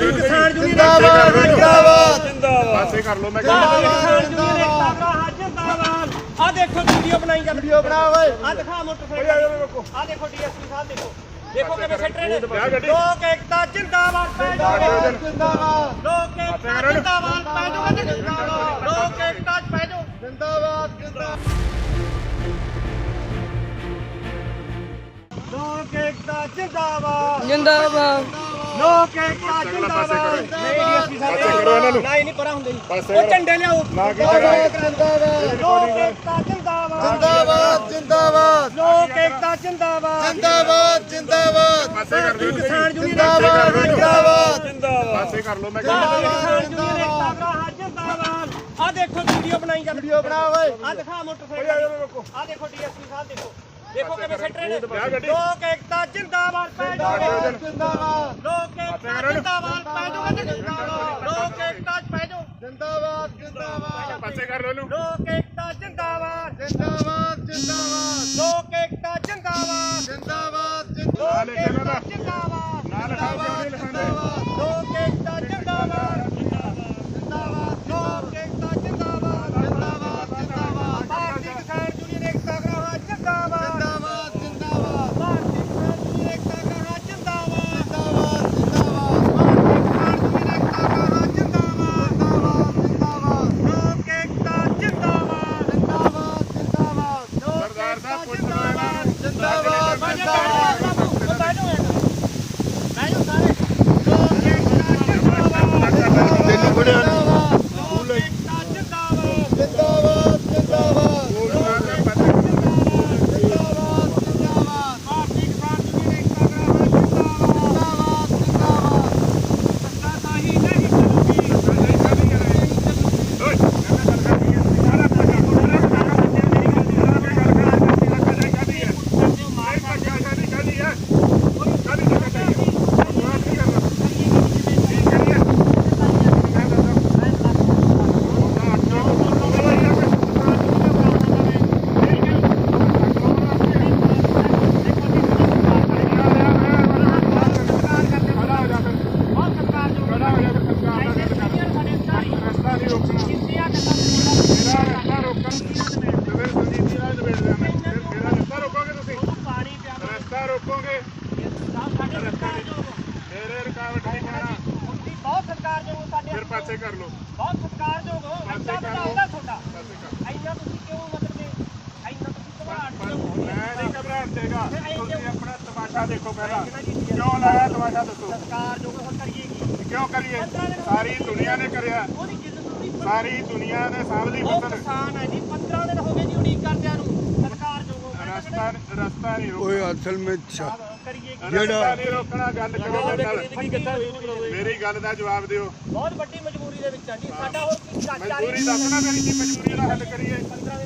ਭਾਰਤੀ ਕਿਸਾਨ ਯੂਨੀਅਨ ਜਿੰਦਾਬਾਦ ਜਿੰਦਾਬਾਦ ਪਾਸੇ ਕਰ ਲਓ ਮੈਂ ਭਾਰਤੀ ਕਿਸਾਨ ਯੂਨੀਅਨ ਏਕਤਾ ਭਰਾ ਜਿੰਦਾਬਾਦ ਆ ਦੇਖੋ ਵੀਡੀਓ ਬਣਾਈ ਜਾਂਦੇ ਵੀਡੀਓ ਬਣਾ ਓਏ ਆ ਦਿਖਾ ਮੋਟਰਸਾਈਕਲ ਆ ਦੇਖੋ ਡੀਐਸਪੀ ਸਾਹਿਬ ਦੇਖੋ ਦੇਖੋ ਕਿਵੇਂ ਸੱਟ ਰਹੇ ਨੇ ਲੋਕ ਏਕਤਾ ਜਿੰਦਾਬਾਦ ਪੈ ਜਾਓਗੇ ਜਿੰਦਾਬਾਦ ਲੋਕ ਏਕਤਾ ਜਿੰਦਾਬਾਦ ਪੈ ਜਾਓਗੇ ਤੇ ਜਿੰਦਾਬਾਦ ਲੋਕ ਏਕਤਾ ਚ ਪੈ ਜਾਓ ਜਿੰਦਾਬਾਦ ਜਿੰਦਾਬਾਦ ਲੋਕ ਏਕਤਾ ਜਿੰਦਾਬਾਦ ਜਿੰਦਾਬਾਦ ਲੋਕ ਏਕਤਾ ਜਿੰਦਾਬਾਦ ਨਹੀਂ ਡੀਐਸਪੀ ਪਾਸੇ ਕਰੋ ਇਹਨਾਂ ਨੂੰ। ਨਹੀਂ ਨਹੀਂ ਪਰਾਂ ਹੁੰਦੇ। ਜੀ ਪਾਸੇ ਉਹ ਕਰੋ। ਝੰਡੇ ਲਿਆਓ। ਨਾ ਕੀ ਜਿੰਦਾਬਾਦ। ਲੋਕ ਏਕਤਾ ਜਿੰਦਾਬਾਦ। ਜਿੰਦਾਬਾਦ ਜਿੰਦਾਬਾਦ। ਲੋਕ ਏਕਤਾ ਜਿੰਦਾਬਾਦ। ਜਿੰਦਾਬਾਦ ਜਿੰਦਾਬਾਦ। ਪਾਸੇ ਕਰ ਭਾਰਤੀ ਲਓ ਕਿਸਾਨ ਯੂਨੀਅਨ ਜਿੰਦਾਬਾਦ। ਜਿੰਦਾਬਾਦ। ਪਾਸੇ ਕਰ ਲਓ ਮੈਂ ਭਾਰਤੀ ਕਿਸਾਨ ਯੂਨੀਅਨ ਏਕਤਾ ਭਰਾ ਜਿੰਦਾਬਾਦ। ਆ ਦੇਖੋ ਵੀਡੀਓ ਬਣਾਈ ਜਾਂਦੇ। ਵੀਡੀਓ ਬਣਾ ਓਏ ਆ ਦਿਖਾ ਮੋਟਰਸਾਈਕਲ। ਆ ਦੇਖੋ ਡੀਐਸਪੀ ਸਾਹਿਬ ਦੇਖੋ। ਦੇਖੋ ਕਿਵੇਂ ਸੱਟ ਰਹੇ ਨੇ। ਲੋਕ ਏਕਤਾ ਜਿੰਦਾਬਾਦ ਪੈ ਜਾਓਗੇ ਜਿੰਦਾਬਾਦ। ਲੋਕ ਏਕਤਾ ਜਿੰਦਾਬਾਦ ਪੈ ਜਿੰਦਾਬਾਦ ਲੋਕ ਏਕਤਾ ਚ ਪੈ ਜਾਓ। ਜਿੰਦਾਬਾਦ ਜਿੰਦਾਬਾਦ। ਪਾਸੇ ਕਰ ਲਓ ਇਹਨੂੰ। ਲੋਕ ਏਕਤਾ ਜਿੰਦਾਬਾਦ। ਜਿੰਦਾਬਾਦ ਜਿੰਦਾਬਾਦ। ਲੋਕ ਏਕਤਾ ਜਿੰਦਾਬਾਦ। ਜਿੰਦਾਬਾਦ ਨਾਲ ਲਿਖਿਆ ਜਿੰਦਾਬਾਦ। ਨਾਲ ਲਿਖਾਓ ਕਿਉਂ ਨਹੀਂ ਲਿਖਾਉਂਦੇ ਲੋਕ ਏਕਤਾ ਜਿੰਦਾਬਾਦ ਜਿੰਦਾਬਾਦ ਲੋਕ ਏਕਤਾ ਜਿੰਦਾਬਾਦ ਜਿੰਦਾਬਾਦ ਜਿੰਦਾਬਾਦ ਭਾਰਤੀ ਕਿਸਾਨ ਯੂਨੀਅਨ ਏਕਤਾ ਗ੍ਰਾਹਾਂ ਜਿੰਦਾਬਾਦ ਜਿੰਦਾਬਾਦ ਜਿੰਦਾਬਾਦ ਭਾਰਤੀ ਕਿਸਾਨ ਯੂਨੀਅਨ ਏਕਤਾ ਗ੍ਰਾਹਾਂ ਜਿੰਦਾਬਾਦ ਜਿੰਦਾਬਾਦ ਜਿੰਦਾਬਾਦ ਭਾਰਤੀ ਕਿਸਾਨ ਯੂਨੀਅਨ ਏਕਤਾ ਗ੍ਰਾਹਾਂ ਜਿੰਦਾਬਾਦ ਜਿੰਦਾਬਾਦ ਜਿੰਦਾਬਾਦ ਲੋਕ ਏਕਤਾ ਜਿੰਦਾਬਾਦ ਜਿੰਦਾਬਾਦ ਜਿੰਦਾਬਾਦ ਲੋਕ ਸਰਦਾਰ ਏਕਤਾ ਸਾਹਿਬ ਪੁੱਛ ਲਓ ਇਹਨਾਂ ਨੂੰ ਜਿੰਦਾਬਾਦ ਬੈਠੋ ਜਿੰਦਾਬਾਦ ਬੈਠੋ ਬੈਠੋ ਸਾਰੇ ਲੋਕ ਏਕਤਾ ਜਿੰਦਾਬਾਦ ਤੈਨੂੰ ਬੜਿਆ ਲੋਕ ਏਕਤਾ ਜਿੰਦਾਬਾਦ ਜਿੰਦਾਬਾਦ ਜਿੰਦਾਬਾਦ ਬੋਲ ਨਾਲ ਪਾਸੇ ਜਿੰਦਾਬਾਦ ਜਿੰਦਾਬਾਦ ਭਾਰਤੀ ਕਿਸਾਨ ਯੂਨੀਅਨ ਏਕਤਾ ਗ੍ਰਾਹਾਂ ਜਿੰਦਾਬਾਦ ਜਿੰਦਾਬਾਦ ਜਿੰਦਾਬਾਦ ਸੱਤਾਸ਼ਾਹੀ ਨਹੀਂ ਚੱਲੂਗੀ ਬਹੁਤ ਸਰਕਾਰ ਜੋ ਰਸਤਾ ਨਹੀਂ ਰੋਕਣਾ ਕਿੰਨੀਆਂ ਗੱਲਾਂ ਮੇਰਾ ਰਸਤਾ ਰੋਕਣ ਜਿਵੇਂ ਸੰਜੀਤ ਜੀ ਨਾਲ ਨਿਬੇੜ ਲਿਆ ਮੈਂ ਫਿਰ ਮੇਰਾ ਰਸਤਾ ਰੋਕੋਗੇ ਤੁਸੀਂ ਪਾਣੀ ਪਿਆ ਰਸਤਾ ਰੋਕੋਗੇ ਸਾਡੇ ਸਰਕਾਰ ਜੋ ਮੇਰੇ ਰੁਕਾਵਟ ਨਹੀਂ ਪਾਣਾ। ਹੁੰਦੀ ਬਹੁਤ ਸਰਕਾਰ ਜੋ ਸਾਡੇ ਫਿਰ ਪਾਸੇ ਕਰ ਲਓ। ਬਹੁਤ ਸਰਕਾਰ ਜੋ ਹੋ। ਪਾਸੇ ਅੱਛਾ ਬਤਾਉਂਦਾ ਤੁਹਾਡਾ। ਪਾਸੇ ਕਰ ਤੁਸੀਂ ਕਿਉਂ ਮਤਲਬ ਕਿ ਇੰਨਾ ਤੁਸੀਂ ਘਬਰਾਹਟ ਮੈਂ ਨਹੀਂ ਘਬਰਾਹਟ ਦੇਗਾ ਤੁਸੀਂ ਆਪਣਾ ਤਮਾਸ਼ਾ ਦੇਖੋ ਪਹਿਲਾਂ। ਕਿਉਂ ਲਾਇਆ ਤਮਾਸ਼ਾ ਦੱਸੋ? ਸਰਕਾਰ ਜੋ ਹੁਣ ਕਰੀਏ ਕੀ? ਕਿਉਂ ਕਰੀਏ? ਸਾਰੀ ਦੁਨੀਆ ਨੇ ਕਰਿਆ। ਉਹਦੀ ਤੁਸੀਂ ਸਾਰੀ ਦੁਨੀਆ ਨੇ ਸਾਂਭਲੀ ਉਹ ਫਸਲ ਕਿਸਾਨ ਹੈ ਜੀ। 15 ਦਿਨ ਹੋ ਗਏ ਜੀ ਉਡੀਕ ਕਰਦਿਆਂ ਨੂੰ। ਸਰਕਾਰ ਜੋ ਹੋ। ਰਸਤਾ ਰਸਤਾ ਨਹੀਂ ਰੋਕਣਾ ਓਏ ਅਸਲ ਵਿੱਚ ਕਰੀਏ ਰੋਕਣਾ ਗੱਲ ਕਰੋ ਮੇਰੇ ਨਾਲ। ਮੇਰੀ ਗੱਲ ਦਾ ਜਵਾਬ ਦਿਓ। ਬਹੁਤ ਵੱਡੀ ਮਜਬੂਰੀ ਦੇ ਵਿੱਚ ਆ ਜੀ। ਸਾਡਾ ਹੋਰ ਕੀ ਚਾਚਾ ਮਜਬੂਰੀ ਦੱਸਣਾ ਮੇਰੀ ਕੀ ਮਜਬੂਰੀ ਦਾ ਹੱਲ ਕਰੀਏ। 15